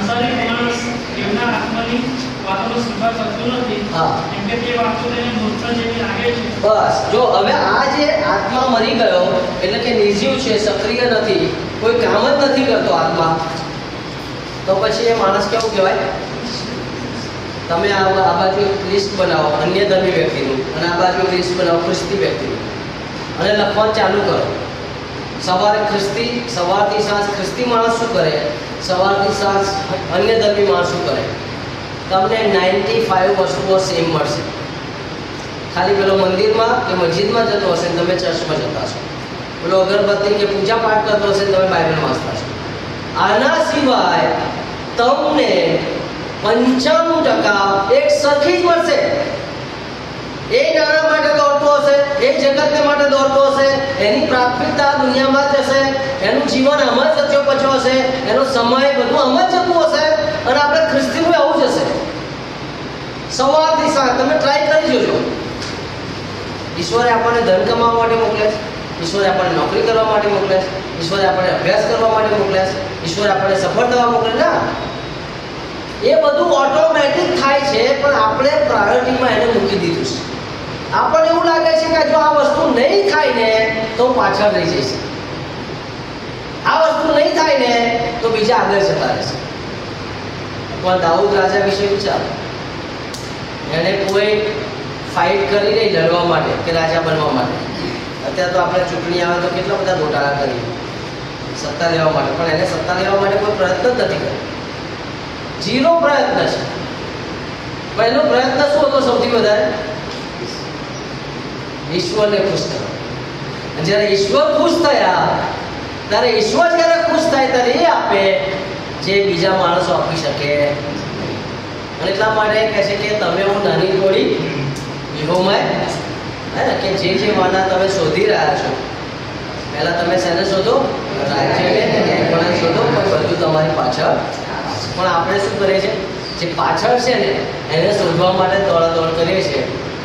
સંસારિક માણસ એમના આત્માની વાતોનો સ્વીકાર કરતો નથી. હા. કે તે વાતો તેને મૂર્છા જેવી લાગે છે. બસ. જો હવે આ જે આત્મા મરી ગયો એટલે કે નિર્જીવ છે સક્રિય નથી કોઈ કામ જ નથી કરતો આત્મા. તો પછી એ માણસ કેવું કહેવાય? તમે આ આ બાજુ લિસ્ટ બનાવો અન્ય ધર્મી વ્યક્તિનું અને આ બાજુ લિસ્ટ બનાવો ખ્રિસ્તી વ્યક્તિનું. અને લખવાનું ચાલુ કરો. સવારે ખ્રિસ્તી, સવારથી સાંજ ખ્રિસ્તી માણસ શું કરે? સવારથી સાંજ અન્ય ધર્મી માણસ શું કરે? તમને નાઇન્ટી ફાઇવ વસ્તુઓ સેમ મળશે. ખાલી પેલો મંદિરમાં કે મસ્જિદમાં જતો હશે તમે ચર્ચમાં જતા છો પેલો અગરબત્તી કે પૂજા પાઠ કરતો હશે તમે બાઇબલ વાંચતા છો આના સિવાય તમને પંચાણું ટકા એક સરખી જ મળશે. એ નાણા એ જગતને માટે દોડતો હશે, એની પ્રાથમિકતા દુનિયામાં જ હશે, એનું જીવન આમાં જ સચ્યો પચ્યો હશે, એનો સમય બધું આમાં જ જતું હશે, અને આપણે ખ્રિસ્તીનું આવું જ હશે. સવારથી સાંજ તમે ટ્રાય કરી જોજો. ઈશ્વરે આપણને ધન કમાવા માટે મોકલે છે, ઈશ્વરે આપણને નોકરી કરવા માટે મોકલે છે, ઈશ્વરે આપણને અભ્યાસ કરવા માટે મોકલે છે, ઈશ્વરે આપણને સફળ થવા મોકલે ના, એ બધું ઓટોમેટિક થાય છે, પણ આપણે પ્રાયોરિટીમાં એને મૂકી દીધું છે આપણને એવું લાગે છે કે જો આ વસ્તુ નહીં થાય ને તો પાછળ રહી જઈશ આ વસ્તુ નહીં થાય ને, તો બીજા આગળ જતા રહેશે. પણ દાઉદ રાજા વિશે વિચારો. એને કોઈ ફાઇટ કરી નહીં લડવા માટે, કે રાજા બનવા માટે. અત્યારે તો આપણે ચૂંટણી આવે તો કેટલા બધા ગોટાળા કરીએ. સત્તા લેવા માટે. પણ એને સત્તા લેવા માટે કોઈ પ્રયત્ન નથી કર્યો. જીરો પ્રયત્ન છે. પહેલો પ્રયત્ન શું હતો સૌથી વધારે? ઈશ્વરને ખુશ કરો. અને જ્યારે ઈશ્વર ખુશ થયા, ત્યારે ઈશ્વર જ્યારે ખુશ થાય ત્યારે એ આપે જે બીજા માણસો આપી શકે. અને એટલા માટે કહે છે કે તમે હું નાની થોડી વિહોમય, હે કે જે જે વાના તમે શોધી રહ્યા છો, પહેલા તમે શેને શોધો? રાજ્યને પણ શોધો, પણ બધું તમારી પાછળ પણ આપણે શું કરીએ છીએ? જે પાછળ છે ને, એને શોધવા માટે દોડાદોડ કરીએ છીએ.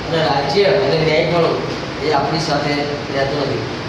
અને રાજ્ય અને ન્યાય ન્યાયપણું એ આપણી સાથે રહેતો નથી.